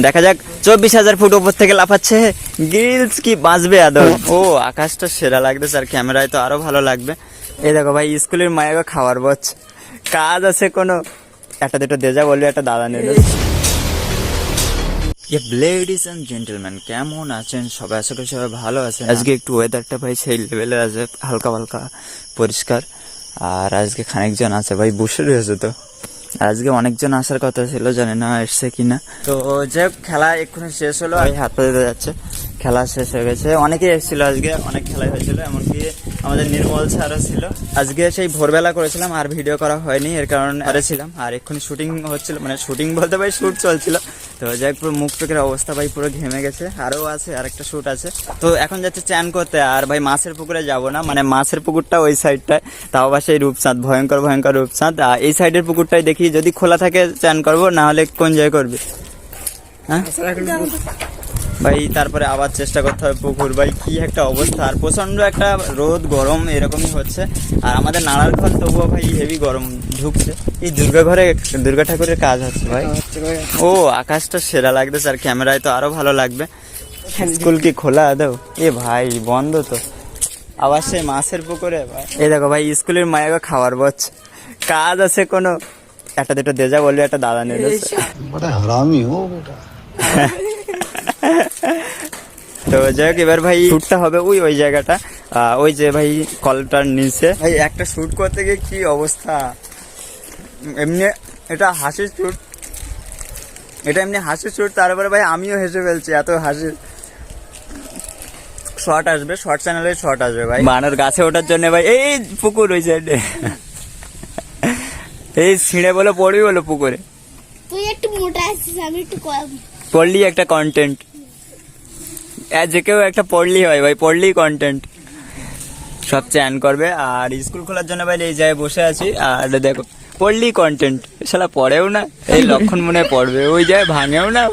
দেখা যাক চব্বিশ হাজার ফুট উপর থেকে লাফাচ্ছে। গ্রিলস কি বাঁচবে আদৌ? ও আকাশটা সেরা লাগতেছে আর ক্যামেরায় তো আরও ভালো লাগবে। এই দেখো ভাই স্কুলের মায়েরা খাবার বচ্ছে কাজ আছে কোনো? একটা দুটো দেজা বলবে একটা দাদা নিল। লেডিস অ্যান্ড জেন্টেলম্যান কেমন আছেন? সবাই আশা করি সবাই ভালো আছেন। আজকে একটু ওয়েদারটা ভাই সেই লেভেলের আছে হালকা হালকা পরিষ্কার। আর আজকে খানিকজন আছে ভাই বসে রয়েছে তো। আজকে অনেকজন আসার কথা ছিল, জানি না এসছে কিনা। তো যে খেলা এক্ষুনি শেষ হলো, আমি হাত পা যাচ্ছে। খেলা শেষ হয়ে গেছে। অনেকেই এসেছিল আজকে, অনেক খেলাই হয়েছিল, এমনকি আমাদের নির্মল স্যারও ছিল। আজকে সেই ভোরবেলা করেছিলাম, আর ভিডিও করা হয়নি, এর কারণে আরে ছিলাম, আর এক্ষুনি শুটিং হচ্ছিল মানে শুটিং বলতে পারি শুট চলছিল। তো যাই পুরো মুখ চোখের অবস্থা ভাই পুরো ঘেমে গেছে। আরও আছে আর একটা শ্যুট আছে। তো এখন যাচ্ছে চ্যান করতে। আর ভাই মাছের পুকুরে যাব না। মানে মাছের পুকুরটা ওই সাইডটায় তাও আবার সেই রূপচাঁদ, ভয়ঙ্কর ভয়ঙ্কর আর এই সাইডের পুকুরটাই দেখি যদি খোলা থাকে চ্যান করব নাহলে কোন জয় করবি? হ্যাঁ? ভাই তারপরে আবার চেষ্টা করতে হবে পুকুর। ভাই কী একটা অবস্থা। আর প্রচণ্ড একটা রোদ গরম এরকমই হচ্ছে। আর আমাদের নাড়ার ঘর তবুও ভাই হেভি গরম ঢুকছে। এই দুর্গা ঘরে দুর্গা ঠাকুরের কাজ হচ্ছে ভাই। ও আকাশটা সেরা লাগবে আর ক্যামেরায় তো আরও ভালো লাগবে। স্কুল কি খোলা? দাও। এ ভাই বন্ধ তো। আবার সে মাছের পুকুরে এই দেখো ভাই স্কুলের মায়ের খাওয়ার বচ কাজ আছে কোনো। একটা দুটো দেজা বলবে একটা দাদা নেই হারামি ও বেটা। তো যাই হোক এবার ভাই শুটটা হবে ওই ওই জায়গাটা। ওই যে ভাই কলটার নিচে। ভাই একটা শুট করতে গিয়ে কি অবস্থা? এমনি এটা হাসির শুট এটা এমনি হাসির শুট তারপরে ভাই আমিও হেসে ফেলছি এত হাসি। শর্ট আসবে শর্ট চ্যানেলে শর্ট আসবে ভাই। বানর গাছে ওঠার জন্য ভাই এই পুকুর ওই সাইডে এই ছিঁড়ে বলে পড়বি বলো পুকুরে। তুই একটু মোটা আছিস আমি একটু কম। পড়লি একটা কন্টেন্ট যে কেউ একটা পড়লি হয় ভাই, পড়লি কন্টেন্ট সব চ্যান করবে। আর স্কুল খোলার জন্য ভাই এই জায়গায় বসে আছি। আর দেখো, পড়লি কন্টেন্ট শালা পড়েও না। এই লক্ষণ মনে পড়বে। ওই জায়গায় ভাঙেও না।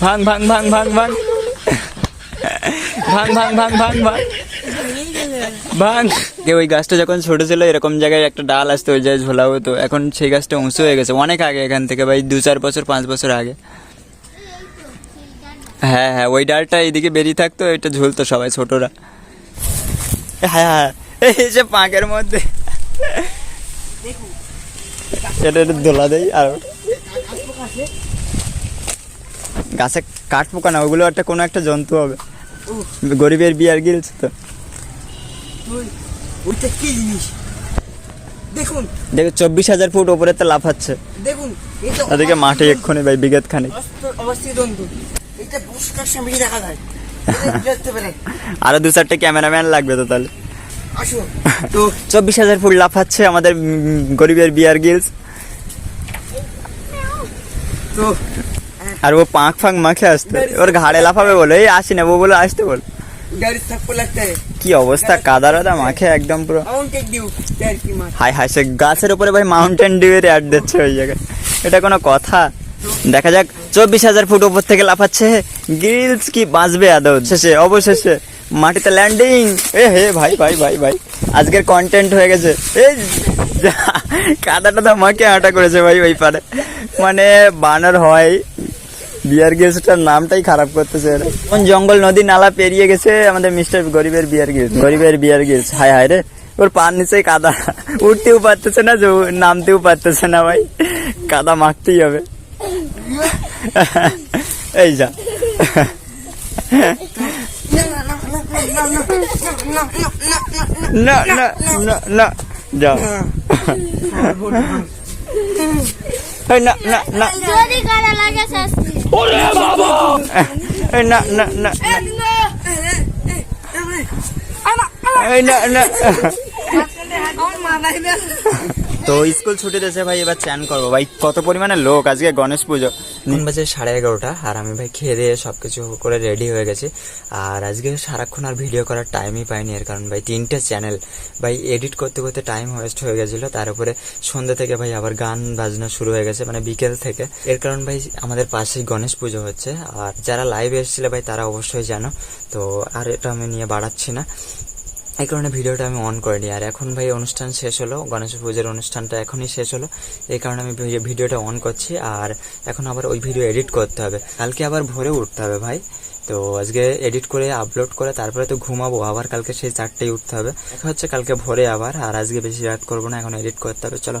ভাঙ ভাঙ ভাঙ ভাঙ ভাঙ। ভাঙ ভাঙ ভাঙ ভাঙ ভাঙ। ভাঙ। ওই গাছটা যখন ছোট ছিল, এরকম জায়গায় একটা ডাল আসতো, ওই জায়গায় ঝোলা হতো। এখন সেই গাছটা উঁচু হয়ে গেছে। অনেক আগে এখান থেকে ভাই, দু চার বছর, পাঁচ বছর আগে। হ্যাঁ হ্যাঁ ওই ডালটা এইদিকে বেরিয়ে থাকতো এটা ঝুলতো সবাই ছোটরা। হ্যাঁ হ্যাঁ এই যে পাঁকের মধ্যে। এটা একটু দোলা দেই আর গাছে কাঠ পোকা না ওগুলো একটা কোনো একটা জন্তু হবে। গরিবের বিয়ার গিলছে তো। ওইটা কি জিনিস? দেখুন। দেখো চব্বিশ হাজার ফুট ওপরে তো লাফাচ্ছে। দেখুন ওদিকে মাঠে এক্ষুনি ভাই বিগত খানিক। আরও দু চারটে ক্যামেরাম্যান লাগবে তো তাহলে। তো চব্বিশ হাজার ফুট লাফাচ্ছে আমাদের গরিবের বিয়ার গিলস। তো আর ও পাঁক ফাঁক মাখে আসতে। ওর ঘাড়ে লাফাবে বলে এই আসি না ও বলে আসতে বল। কি অবস্থা কাদা রাদা মাখে একদম পুরো। ডিউ হাই হাই সে গাছের উপরে ভাই মাউন্টেন ডিউয়ের অ্যাড দিচ্ছে ওই জায়গায়। এটা কোনো কথা? দেখা যাক চব্বিশ হাজার ফুট উপর থেকে লাফাচ্ছে। গ্রিলস কি বাঁচবে আদৌ? শেষে অবশেষে মাটিতে ল্যান্ডিং এ হে ভাই ভাই ভাই ভাই আজকের কন্টেন্ট হয়ে গেছে। এই যা, কাদা টাদা মাকে আটা করেছে ভাই ওই পারে। মানে বানর হয়। বিয়ার গিলসটার নামটাই খারাপ করতেছে। কোন জঙ্গল নদী নালা পেরিয়ে গেছে আমাদের মিস্টার গরিবের বিয়ার গিলস গরিবের বিয়ার গিলস হায় হায় রে ওর পান নিচে কাদা। উঠতেও পারতেছে না নামতেও পারতেছে না ভাই। কাদা মাখতেই হবে। এই যা। না না না না যা এই না না না। যদি গাড়া লাগে শাস্তি। এই না না না। এই না না। তো স্কুল ছুটি দিয়েছে ভাই এবার চ্যান করব। ভাই, কত পরিমাণে লোক? আজকে গণেশ পুজো। তিন বাজে সাড়ে এগারোটা, আর আমি ভাই খেয়ে দিয়ে সব কিছু করে রেডি হয়ে গেছি। আর আজকে সারাক্ষণ আর ভিডিও করার টাইমই পাইনি, এর কারণ ভাই তিনটে চ্যানেল ভাই এডিট করতে করতে টাইম ওয়েস্ট হয়ে গেছিল, তার উপরে সন্ধ্যা থেকে ভাই আবার গান বাজনা শুরু হয়ে গেছে মানে বিকেল থেকে। এর কারণ ভাই আমাদের পাশেই গণেশ পুজো হচ্ছে। আর যারা লাইভে এসেছিল ভাই, তারা অবশ্যই জানো। তো আর এটা আমি নিয়ে বাড়াচ্ছি না। এই কারণে ভিডিওটা আমি অন করে নিই আর এখন ভাই অনুষ্ঠান শেষ হলো, গণেশ পুজোর অনুষ্ঠানটা এখনই শেষ হলো। এই কারণে আমি ভিডিওটা অন করছি। আর এখন আবার ওই ভিডিও এডিট করতে হবে। কালকে আবার ভোরে উঠতে হবে ভাই। তো আজকে এডিট করে আপলোড করে তারপরে তো ঘুমাবো। আবার কালকে সেই চারটেই উঠতে হবে। দেখা হচ্ছে কালকে ভোরে আবার। আর আজকে বেশি রাত করব না, এখন এডিট করতে হবে। চলো।